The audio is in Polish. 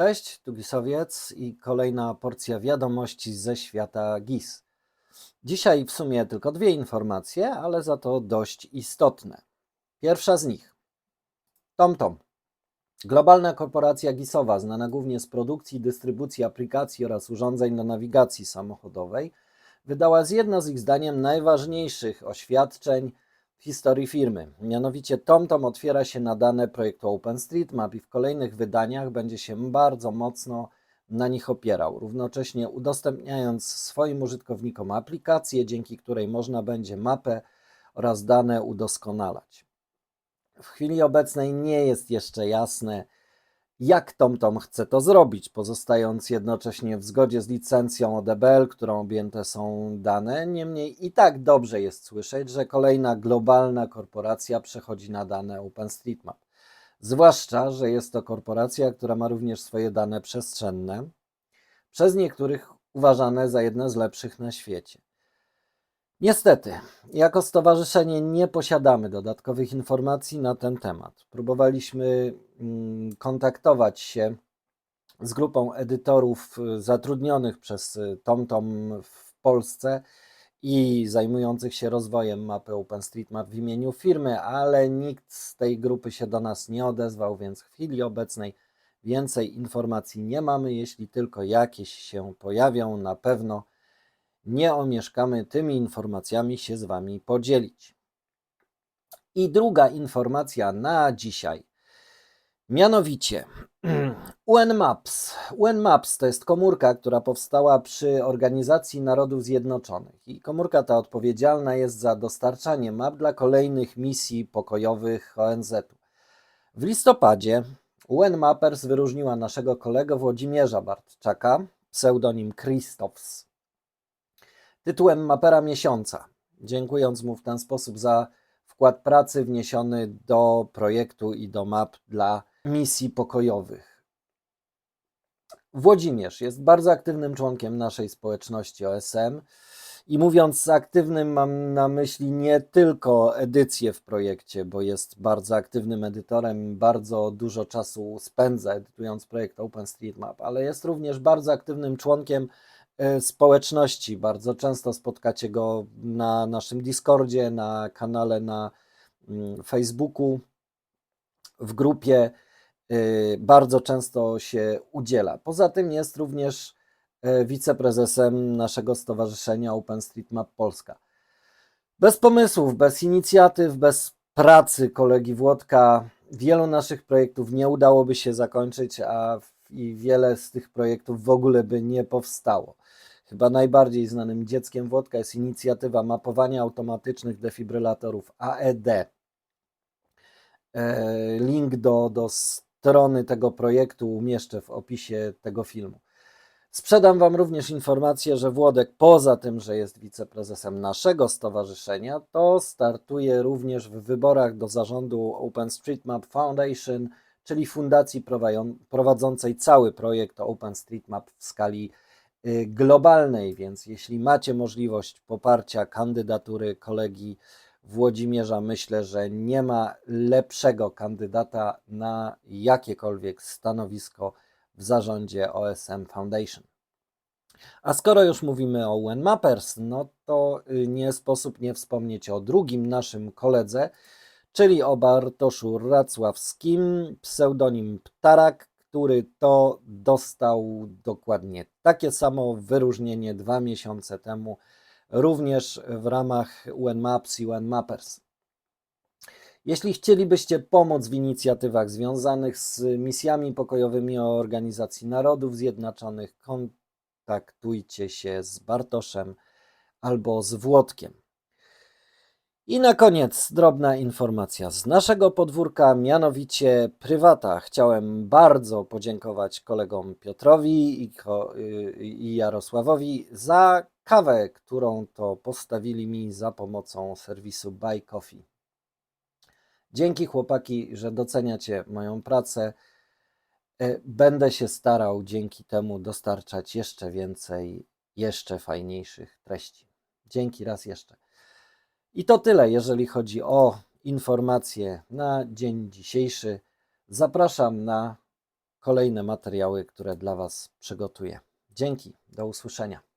Cześć, tu Gisowiec i kolejna porcja wiadomości ze świata GIS. Dzisiaj w sumie tylko dwie informacje, ale za to dość istotne. Pierwsza z nich. TomTom. Globalna korporacja gisowa, znana głównie z produkcji i dystrybucji aplikacji oraz urządzeń do nawigacji samochodowej, wydała z jedno z ich zdaniem najważniejszych oświadczeń historii firmy. Mianowicie TomTom otwiera się na dane projektu OpenStreetMap i w kolejnych wydaniach będzie się bardzo mocno na nich opierał, równocześnie udostępniając swoim użytkownikom aplikację, dzięki której można będzie mapę oraz dane udoskonalać. W chwili obecnej nie jest jeszcze jasne, jak TomTom chce to zrobić, pozostając jednocześnie w zgodzie z licencją ODBL, którą objęte są dane. Niemniej i tak dobrze jest słyszeć, że kolejna globalna korporacja przechodzi na dane OpenStreetMap. Zwłaszcza, że jest to korporacja, która ma również swoje dane przestrzenne, przez niektórych uważane za jedne z lepszych na świecie. Niestety, jako stowarzyszenie nie posiadamy dodatkowych informacji na ten temat. Próbowaliśmy mm, kontaktować się z grupą edytorów y, zatrudnionych przez y, TomTom w Polsce i zajmujących się rozwojem mapy OpenStreetMap w imieniu firmy, ale nikt z tej grupy się do nas nie odezwał, więc w chwili obecnej więcej informacji nie mamy. Jeśli tylko jakieś się pojawią, na pewno nie omieszkamy tymi informacjami się z Wami podzielić. I druga informacja na dzisiaj. Mianowicie UN Maps. UN Maps to jest komórka, która powstała przy Organizacji Narodów Zjednoczonych. I komórka ta odpowiedzialna jest za dostarczanie map dla kolejnych misji pokojowych ONZ-u. W listopadzie UN Mappers wyróżniła naszego kolegę Włodzimierza Bartczaka, pseudonim Krzysztofs, tytułem mapera miesiąca, dziękując mu w ten sposób za wkład pracy wniesiony do projektu i do map dla misji pokojowych. Włodzimierz jest bardzo aktywnym członkiem naszej społeczności OSM i mówiąc aktywnym mam na myśli nie tylko edycję w projekcie, bo jest bardzo aktywnym edytorem, bardzo dużo czasu spędza edytując projekt OpenStreetMap, ale jest również bardzo aktywnym członkiem społeczności. Bardzo często spotkacie go na naszym Discordzie, na kanale na mm, Facebooku, w grupie. e, Bardzo często się udziela. Poza tym jest również e, wiceprezesem naszego stowarzyszenia OpenStreetMap Polska. Bez pomysłów, bez inicjatyw, bez pracy kolegi Włodka wielu naszych projektów nie udałoby się zakończyć, a i wiele z tych projektów w ogóle by nie powstało. Chyba najbardziej znanym dzieckiem Włodka jest inicjatywa mapowania automatycznych defibrylatorów AED. E, Link do, do strony tego projektu umieszczę w opisie tego filmu. Sprzedam Wam również informację, że Włodek, poza tym, że jest wiceprezesem naszego stowarzyszenia, to startuje również w wyborach do zarządu OpenStreetMap Foundation, czyli fundacji prowadzącej cały projekt OpenStreetMap w skali y, globalnej. Więc jeśli macie możliwość poparcia kandydatury kolegi Włodzimierza, myślę, że nie ma lepszego kandydata na jakiekolwiek stanowisko w zarządzie OSM Foundation. A skoro już mówimy o UN Mappers, no to y, nie sposób nie wspomnieć o drugim naszym koledze, czyli o Bartoszu Racławskim, pseudonim Ptarak, który to dostał dokładnie takie samo wyróżnienie dwa miesiące temu, również w ramach UN Maps i UN Mappers. Jeśli chcielibyście pomóc w inicjatywach związanych z misjami pokojowymi Organizacji Narodów Zjednoczonych, kontaktujcie się z Bartoszem albo z Włodkiem. I na koniec drobna informacja z naszego podwórka, mianowicie prywata. Chciałem bardzo podziękować kolegom Piotrowi i, ko- y, i Jarosławowi za kawę, którą to postawili mi za pomocą serwisu Buy Coffee. Dzięki chłopaki, że doceniacie moją pracę. E, Będę się starał dzięki temu dostarczać jeszcze więcej, jeszcze fajniejszych treści. Dzięki raz jeszcze. I to tyle, jeżeli chodzi o informacje na dzień dzisiejszy. Zapraszam na kolejne materiały, które dla Was przygotuję. Dzięki, do usłyszenia.